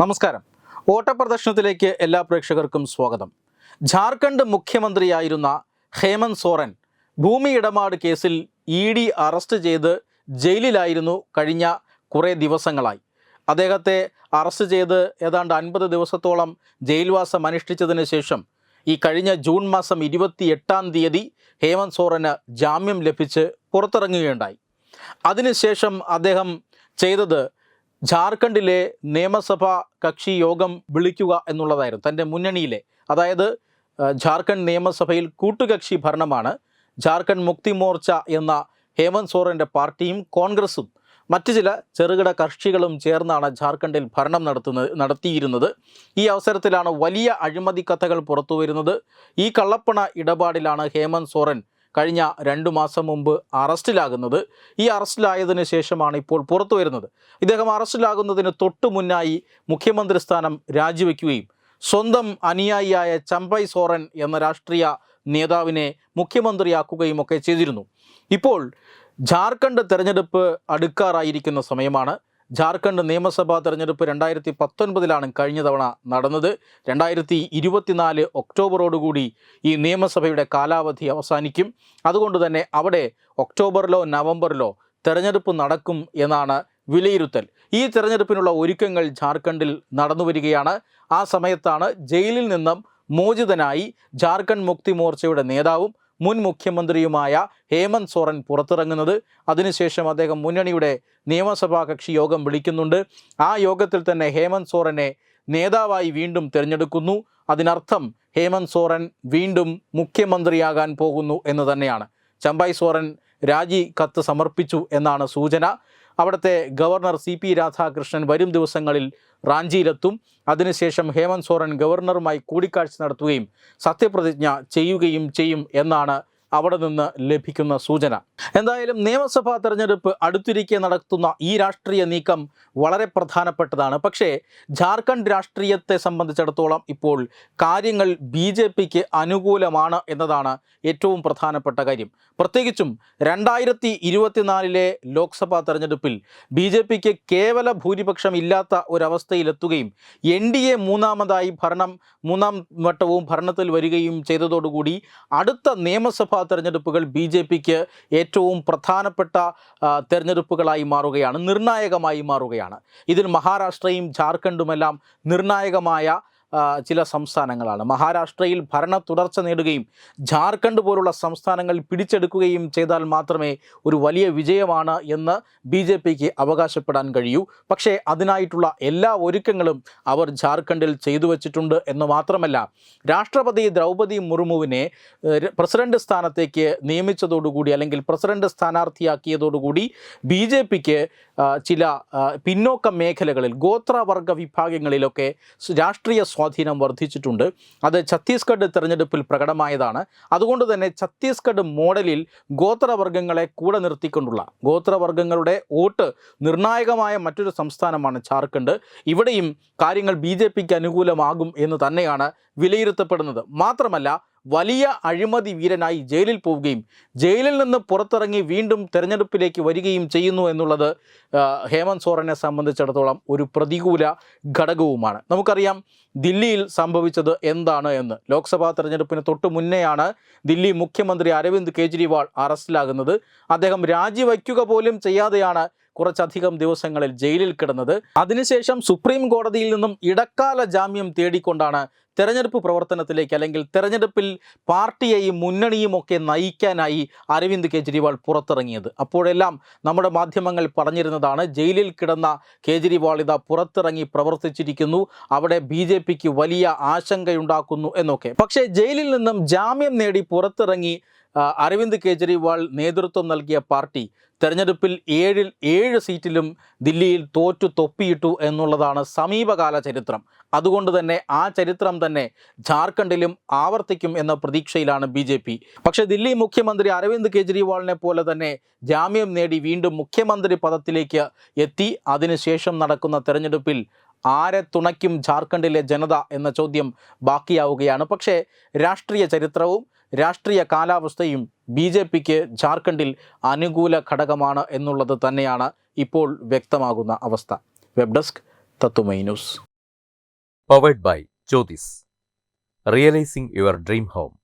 നമസ്കാരം. ഓട്ടപ്രദർശനത്തിലേക്ക് എല്ലാ പ്രേക്ഷകർക്കും സ്വാഗതം. ജാർഖണ്ഡ് മുഖ്യമന്ത്രിയായിരുന്ന ഹേമന്ത് സോറൻ ഭൂമി ഇടപാട് കേസിൽ ഇ ഡി അറസ്റ്റ് ചെയ്ത് ജയിലിലായിരുന്നു കഴിഞ്ഞ കുറേ ദിവസങ്ങളായി. അദ്ദേഹത്തെ അറസ്റ്റ് ചെയ്ത് ഏതാണ്ട് അൻപത് ദിവസത്തോളം ജയിൽവാസം അനുഷ്ഠിച്ചതിന് ശേഷം ഈ കഴിഞ്ഞ ജൂൺ മാസം ഇരുപത്തി എട്ടാം തീയതി ഹേമന്ത് സോറന് ജാമ്യം ലഭിച്ച് പുറത്തിറങ്ങുകയുണ്ടായി. അതിനുശേഷം അദ്ദേഹം ചെയ്തത് ജാർഖണ്ഡിലെ നിയമസഭാ കക്ഷി യോഗം വിളിക്കുക എന്നുള്ളതായിരുന്നു തന്റെ മുന്നണിയിലെ. അതായത് ജാർഖണ്ഡ് നിയമസഭയിൽ കൂട്ടുകക്ഷി ഭരണമാണ്. ജാർഖണ്ഡ് മുക്തി മോർച്ച എന്ന ഹേമന്ത് സോറന്റെ പാർട്ടിയും കോൺഗ്രസും മറ്റു ചില ചെറുകിട കക്ഷികളും ചേർന്നാണ് ജാർഖണ്ഡിൽ ഭരണം നടത്തുന്നത് നടത്തിയിരുന്നത്. ഈ അവസരത്തിലാണ് വലിയ അഴിമതി കഥകൾ പുറത്തു വരുന്നത് ഈ കള്ളപ്പണ ഇടപാടിലാണ് ഹേമന്ത് സോറൻ കഴിഞ്ഞ രണ്ടു മാസം മുമ്പ് അറസ്റ്റിലാകുന്നത്. ഈ അറസ്റ്റിലായതിനു ശേഷമാണ് ഇപ്പോൾ പുറത്തു വരുന്നത്. ഇദ്ദേഹം അറസ്റ്റിലാകുന്നതിന് തൊട്ടു മുന്നായി മുഖ്യമന്ത്രി സ്ഥാനം രാജിവെക്കുകയും സ്വന്തം അനുയായിയായ ചമ്പൈ സോറൻ എന്ന രാഷ്ട്രീയ നേതാവിനെ മുഖ്യമന്ത്രിയാക്കുകയും ഒക്കെ ചെയ്തിരുന്നു. ഇപ്പോൾ ജാർഖണ്ഡ് തെരഞ്ഞെടുപ്പ് അടുക്കാറായിരിക്കുന്ന സമയമാണ്. ജാർഖണ്ഡ് നിയമസഭാ തെരഞ്ഞെടുപ്പ് രണ്ടായിരത്തി പത്തൊൻപതിലാണ് കഴിഞ്ഞ തവണ നടന്നത്. രണ്ടായിരത്തി ഇരുപത്തിനാല് ഒക്ടോബറോടുകൂടി ഈ നിയമസഭയുടെ കാലാവധി അവസാനിക്കും. അതുകൊണ്ട് തന്നെ അവിടെ ഒക്ടോബറിലോ നവംബറിലോ തെരഞ്ഞെടുപ്പ് നടക്കും എന്നാണ് വിലയിരുത്തൽ. ഈ തെരഞ്ഞെടുപ്പിനുള്ള ഒരുക്കങ്ങൾ ജാർഖണ്ഡിൽ നടന്നു വരികയാണ്. ആ സമയത്താണ് ജയിലിൽ നിന്നും മോചിതനായി ജാർഖണ്ഡ് മുക്തി മോർച്ചയുടെ നേതാവും മുൻ മുഖ്യമന്ത്രിയുമായ ഹേമന്ത് സോറൻ പുറത്തിറങ്ങുന്നത്. അതിനുശേഷം അദ്ദേഹം മുന്നണിയുടെ നിയമസഭാ കക്ഷി യോഗം വിളിക്കുന്നുണ്ട്. ആ യോഗത്തിൽ തന്നെ ഹേമന്ത് സോറനെ നേതാവായി വീണ്ടും തിരഞ്ഞെടുക്കുന്നു. അതിനർത്ഥം ഹേമന്ത് സോറൻ വീണ്ടും മുഖ്യമന്ത്രിയാകാൻ പോകുന്നു എന്ന് തന്നെയാണ്. ചമ്പായ് സോറൻ രാജി കത്ത് സമർപ്പിച്ചു എന്നാണ് സൂചന. അവിടുത്തെ ഗവർണർ സി പി രാധാകൃഷ്ണൻ വരും ദിവസങ്ങളിൽ റാഞ്ചിയിലെത്തും. അതിനുശേഷം ഹേമന്ത് സോറൻ ഗവർണറുമായി കൂടിക്കാഴ്ച നടത്തുകയും സത്യപ്രതിജ്ഞ ചെയ്യുകയും ചെയ്യും എന്നാണ് അവിടെ നിന്ന് ലഭിക്കുന്ന സൂചന. എന്തായാലും നിയമസഭാ തെരഞ്ഞെടുപ്പ് അടുത്തിരിക്കെ നടത്തുന്ന ഈ രാഷ്ട്രീയ നീക്കം വളരെ പ്രധാനപ്പെട്ടതാണ്. പക്ഷേ ജാർഖണ്ഡ് രാഷ്ട്രീയത്തെ സംബന്ധിച്ചിടത്തോളം ഇപ്പോൾ കാര്യങ്ങൾ ബി ജെ പിക്ക് അനുകൂലമാണ് എന്നതാണ് ഏറ്റവും പ്രധാനപ്പെട്ട കാര്യം. പ്രത്യേകിച്ചും രണ്ടായിരത്തി ഇരുപത്തിനാലിലെ ലോക്സഭാ തെരഞ്ഞെടുപ്പിൽ ബി ജെ പിക്ക് കേവല ഭൂരിപക്ഷം ഇല്ലാത്ത ഒരവസ്ഥയിലെത്തുകയും എൻ ഡി എ മൂന്നാമതായി ഭരണം മൂന്നാം വട്ടവും ഭരണത്തിൽ വരികയും ചെയ്തതോടുകൂടി അടുത്ത നിയമസഭാ തെരഞ്ഞെടുപ്പുകൾ ബി ജെ പിക്ക് ഏറ്റവും പ്രധാനപ്പെട്ട തെരഞ്ഞെടുപ്പുകളായി മാറുകയാണ് നിർണായകമായി മാറുകയാണ്. ഇതിൽ മഹാരാഷ്ട്രയും ജാർഖണ്ഡുമെല്ലാം നിർണായകമായ ചില സംസ്ഥാനങ്ങളാണ്. മഹാരാഷ്ട്രയിൽ ഭരണ തുടർച്ച നേടുകയും ജാർഖണ്ഡ് പോലുള്ള സംസ്ഥാനങ്ങൾ പിടിച്ചെടുക്കുകയും ചെയ്താൽ മാത്രമേ ഒരു വലിയ വിജയമാണ് എന്ന് ബി ജെ പിക്ക് അവകാശപ്പെടാൻ കഴിയൂ. പക്ഷേ അതിനായിട്ടുള്ള എല്ലാ ഒരുക്കങ്ങളും അവർ ജാർഖണ്ഡിൽ ചെയ്തു വച്ചിട്ടുണ്ട് എന്ന് മാത്രമല്ല രാഷ്ട്രപതി ദ്രൗപദി മുർമുവിനെ പ്രസിഡന്റ് സ്ഥാനത്തേക്ക് നിയമിച്ചതോടുകൂടി അല്ലെങ്കിൽ പ്രസിഡന്റ് സ്ഥാനാർത്ഥിയാക്കിയതോടുകൂടി ബി ജെ പിക്ക് ചില പിന്നോക്ക മേഖലകളിൽ ഗോത്രവർഗ വിഭാഗങ്ങളിലൊക്കെ രാഷ്ട്രീയ സ്വാധീനം വർദ്ധിച്ചിട്ടുണ്ട്. അത് ഛത്തീസ്ഗഡ് തെരഞ്ഞെടുപ്പിൽ പ്രകടമായതാണ്. അതുകൊണ്ട് തന്നെ ഛത്തീസ്ഗഡ് മോഡലിൽ ഗോത്രവർഗങ്ങളെ കൂടെ നിർത്തിക്കൊണ്ടുള്ള ഗോത്രവർഗങ്ങളുടെ വോട്ട് നിർണായകമായ മറ്റൊരു സംസ്ഥാനമാണ് ജാർഖണ്ഡ് ഇവിടെയും കാര്യങ്ങൾ ബി അനുകൂലമാകും എന്ന് തന്നെയാണ് വിലയിരുത്തപ്പെടുന്നത്. മാത്രമല്ല വലിയ അഴിമതി വീരനായി ജയിലിൽ പോവുകയും ജയിലിൽ നിന്ന് പുറത്തിറങ്ങി വീണ്ടും തെരഞ്ഞെടുപ്പിലേക്ക് വരികയും ചെയ്യുന്നു എന്നുള്ളത് ഹേമന്ത് സോറനെ സംബന്ധിച്ചിടത്തോളം ഒരു പ്രതികൂല ഘടകവുമാണ്. നമുക്കറിയാം ദില്ലിയിൽ സംഭവിച്ചത് എന്താണ് എന്ന്. ലോക്സഭാ തെരഞ്ഞെടുപ്പിന് തൊട്ട് മുന്നെയാണ് ദില്ലി മുഖ്യമന്ത്രി അരവിന്ദ് കെജ്രിവാൾ അറസ്റ്റിലാകുന്നത്. അദ്ദേഹം രാജിവയ്ക്കുക പോലും ചെയ്യാതെയാണ് കുറച്ചധികം ദിവസങ്ങളിൽ ജയിലിൽ കിടന്നത്. അതിനുശേഷം സുപ്രീം കോടതിയിൽ നിന്നും ഇടക്കാല ജാമ്യം തേടിക്കൊണ്ടാണ് തെരഞ്ഞെടുപ്പ് പ്രവർത്തനത്തിലേക്ക് അല്ലെങ്കിൽ തെരഞ്ഞെടുപ്പിൽ പാർട്ടിയെയും മുന്നണിയും ഒക്കെ നയിക്കാനായി അരവിന്ദ് കെജ്രിവാൾ പുറത്തിറങ്ങിയത്. അപ്പോഴെല്ലാം നമ്മുടെ മാധ്യമങ്ങൾ പറഞ്ഞിരുന്നതാണ് ജയിലിൽ കിടന്ന കേജ്രിവാൾ ഇതാ പുറത്തിറങ്ങി പ്രവർത്തിച്ചിരിക്കുന്നു അവിടെ ബി ജെ പിക്ക് വലിയ ആശങ്കയുണ്ടാക്കുന്നു എന്നൊക്കെ. പക്ഷേ ജയിലിൽ നിന്നും ജാമ്യം നേടി പുറത്തിറങ്ങി അരവിന്ദ് കെജ്രിവാൾ നേതൃത്വം നൽകിയ പാർട്ടി തെരഞ്ഞെടുപ്പിൽ ഏഴിൽ ഏഴ് സീറ്റിലും ദില്ലിയിൽ തോറ്റു തൊപ്പിയിട്ടു എന്നുള്ളതാണ് സമീപകാല ചരിത്രം. അതുകൊണ്ട് തന്നെ ആ ചരിത്രം തന്നെ ജാർഖണ്ഡിലും ആവർത്തിക്കും എന്ന പ്രതീക്ഷയിലാണ് ബി ജെ പി. പക്ഷേ ദില്ലി മുഖ്യമന്ത്രി അരവിന്ദ് കെജ്രിവാളിനെ പോലെ തന്നെ ജാമ്യം നേടി വീണ്ടും മുഖ്യമന്ത്രി പദത്തിലേക്ക് എത്തി. അതിനുശേഷം നടക്കുന്ന തെരഞ്ഞെടുപ്പിൽ ആരെ തുണയ്ക്കും ജാർഖണ്ഡിലെ ജനത എന്ന ചോദ്യം ബാക്കിയാവുകയാണ്. പക്ഷേ രാഷ്ട്രീയ ചരിത്രവും രാഷ്ട്രീയ കാലാവസ്ഥയും ബി ജെ പിക്ക് ജാർഖണ്ഡിൽ അനുകൂല ഘടകമാണ് എന്നുള്ളത് തന്നെയാണ് ഇപ്പോൾ വ്യക്തമാകുന്ന അവസ്ഥ വെബ് ഡെസ്ക് തത്തുമൈ news Powered by Jyotis. Realizing your dream home.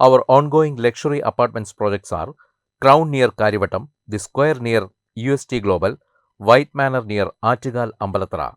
Our ongoing luxury apartments projects are Crown near Karivattam, The Square near UST Global, White Manor near Achigal Ambalatra,